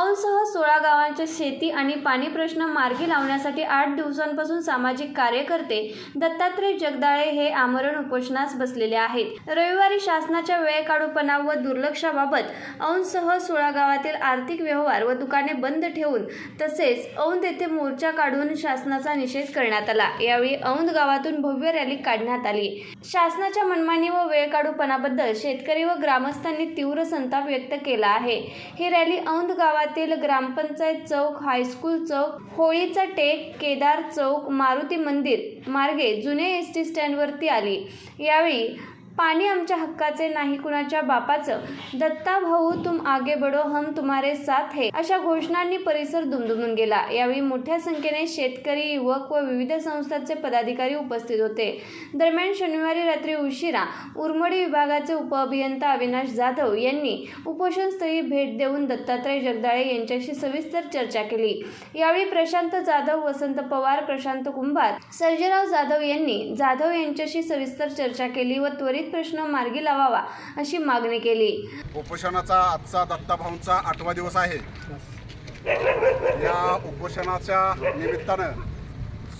औंधसह सोळा गावांच्या शेती आणि पाणी प्रश्न मार्गी लावण्यासाठी आठ दिवसांपासून सामाजिक कार्यकर्ते दत्तात्रय जगदाळे हे आमरण उपोषणास बसलेले आहेत. रविवारी शासनाच्या वेळकाढूपणा व दुर्लक्षाबाबत औंधसह सोळा गावातील आर्थिक व्यवहार व दुकाने बंद ठेवून तसेच औंध येथे मोर्चा काढून शासनाचा निषेध करण्यात आला. यावेळी औंध गावातून भव्य रॅली काढण्यात आली. शासनाच्या मनमानी व वेळकाढूपणाबद्दल शेतकरी व ग्रामस्थांनी तीव्र संताप व्यक्त केला आहे. ही रॅली औंध गावातील ग्रामपंचायत चौक हायस्कूल चौक होळीचा टेक केदार चौक मारुती मंदिर मार्गे जुने एस टी स्टँडवरती आली. यावेळी पाणी आमच्या हक्काचे नाही कुणाच्या बापाचं. दत्ता भाऊ तुम आगे बडो हम तुम्हारे साथ है. अशा घोषणांनी परिसर दुमदुमून गेला. यावेळी मोठ्या संख्येने शेतकरी युवक व विविध संस्थांचे पदाधिकारी उपस्थित होते. दरम्यान शनिवारी रात्री उशिरा उर्मडी विभागाचे उपअभियंता अविनाश जाधव यांनी उपोषणस्थळी भेट देऊन दत्तात्रय जगदाळे यांच्याशी सविस्तर चर्चा केली. यावेळी प्रशांत जाधव वसंत पवार प्रशांत कुंभार सर्जेराव जाधव यांनी जाधव यांच्याशी सविस्तर चर्चा केली व त्वरित प्रश्न मार्गी लावावा अशी मागणी केली. उपोषणाचा आजचा दत्ताभाऊंचा आठवा दिवस आहे. या उपोषणाच्या निमित्तानं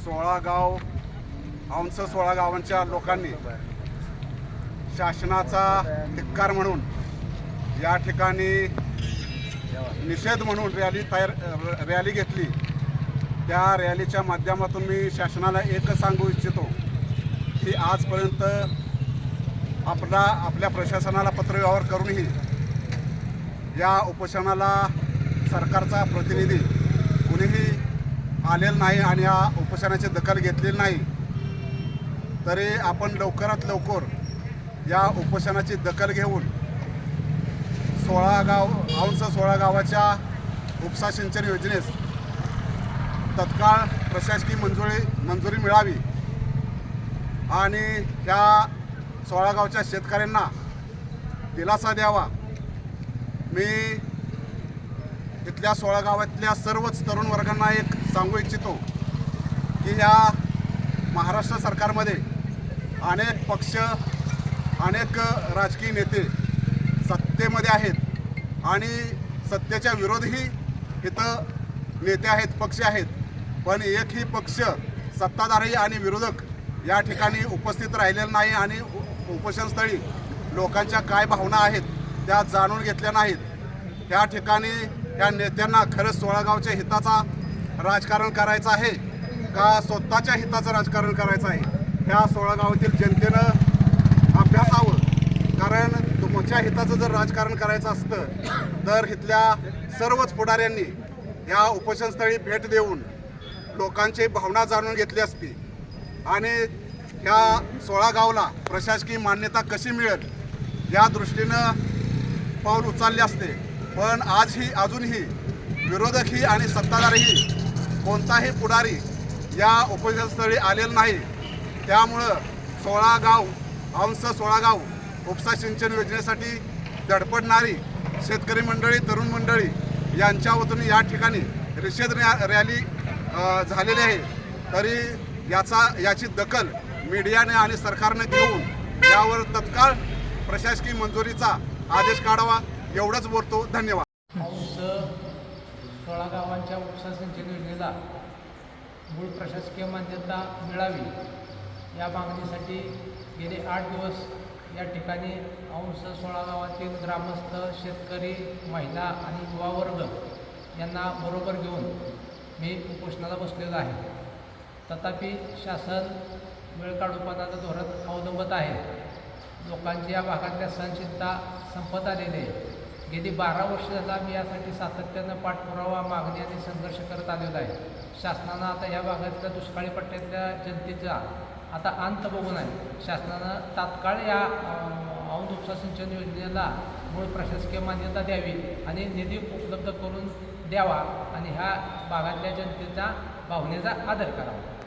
सोळा गाव औंच सोळा गावांच्या लोकांनी शासनाचा धिक्कार म्हणून या ठिकाणी निषेध म्हणून रॅली तयार रॅली घेतली. त्या रॅलीच्या माध्यमातून मी शासनाला एकच सांगू इच्छितो की आजपर्यंत आपला आपल्या प्रशासनाला पत्रव्यवहार करूनही या उपोषणाला सरकारचा प्रतिनिधी कुणीही आलेला नाही आणि या उपोषणाची दखल घेतलेली नाही तरी आपण लवकरात लवकर या उपोषणाची दखल घेऊन सोळा गाव औंस सोळा गावाच्या उपसा सिंचन योजनेस तत्काळ प्रशासकीय मंजुरी मंजुरी मिळावी. आणि त्या सोळागावच्या शेतकऱ्यांना दिलासा द्यावा. मी इथल्या सोळागावातल्या सर्वच तरुण वर्गांना एक सांगू इच्छितो की ह्या महाराष्ट्र सरकारमध्ये अनेक पक्ष अनेक राजकीय नेते सत्तेमध्ये आहेत आणि सत्तेच्या विरोधही इथं नेते आहेत पक्ष आहेत. पण एकही पक्ष सत्ताधारी आणि विरोधक या ठिकाणी उपस्थित राहिलेलं नाही आणि उ- उपोषणस्थळी लोकांच्या काय भावना आहेत त्या जाणून घेतल्या नाहीत. त्या ठिकाणी या नेत्यांना खरंच सोळागावच्या हिताचा राजकारण करायचं आहे का स्वतःच्या हिताचं राजकारण करायचं आहे? ह्या सोळागावातील जनतेनं अभ्यासावं. कारण तुमच्या हिताचं जर राजकारण करायचं असतं तर इथल्या सर्वच पुढाऱ्यांनी ह्या उपोषणस्थळी भेट देऊन लोकांची भावना जाणून घेतली असती. आणि ह्या सोळा गावला प्रशासकीय मान्यता कशी मिळेल या दृष्टीनं पाऊल उचलले असते. पण आजही अजूनही विरोधकही आणि सत्ताधारही कोणताही पुढारी या उपोषणस्थळी आलेलं नाही. त्यामुळं सोळा गाव अंश सोळा गाव उपसा सिंचन योजनेसाठी धडपडणारी शेतकरी मंडळी तरुण मंडळी यांच्या वतीने या ठिकाणी निषेध रॅ- रॅली झालेली आहे. तरी याचा याची दखल मीडियाने आणि सरकारने घेऊन यावर तत्काळ प्रशासकीय मंजुरीचा आदेश काढावा एवढंच बोलतो. धन्यवाद. पाऊस सोळा गावांच्या उपसा सिंचन योजनेला मूळ प्रशासकीय मान्यता मिळावी या मागणीसाठी गेले आठ दिवस या ठिकाणी अंश सोळा गावातील ग्रामस्थ शेतकरी महिला आणि युवा वर्ग यांना बरोबर घेऊन मी उपोषणाला बसलेलो आहे. तथापि शासन वेळ काढूपणाचं धोरण अवलंबत आहे. लोकांची या भागातल्या सहनशीलता संपत आलेली आहे. गेली बारा वर्ष झाला मी यासाठी सातत्यानं पाठपुरावा मागणी आणि संघर्ष करत आलेलो आहे. शासनानं आता या भागातल्या दुष्काळी पट्ट्यातल्या जनतेचा आता अंत बघून आहे. शासनानं तात्काळ या औंध उपसा सिंचन योजनेला मूळ प्रशासकीय मान्यता द्यावी आणि निधी उपलब्ध करून द्यावा आणि ह्या भागातल्या जनतेचा भावनेचा आदर करावा.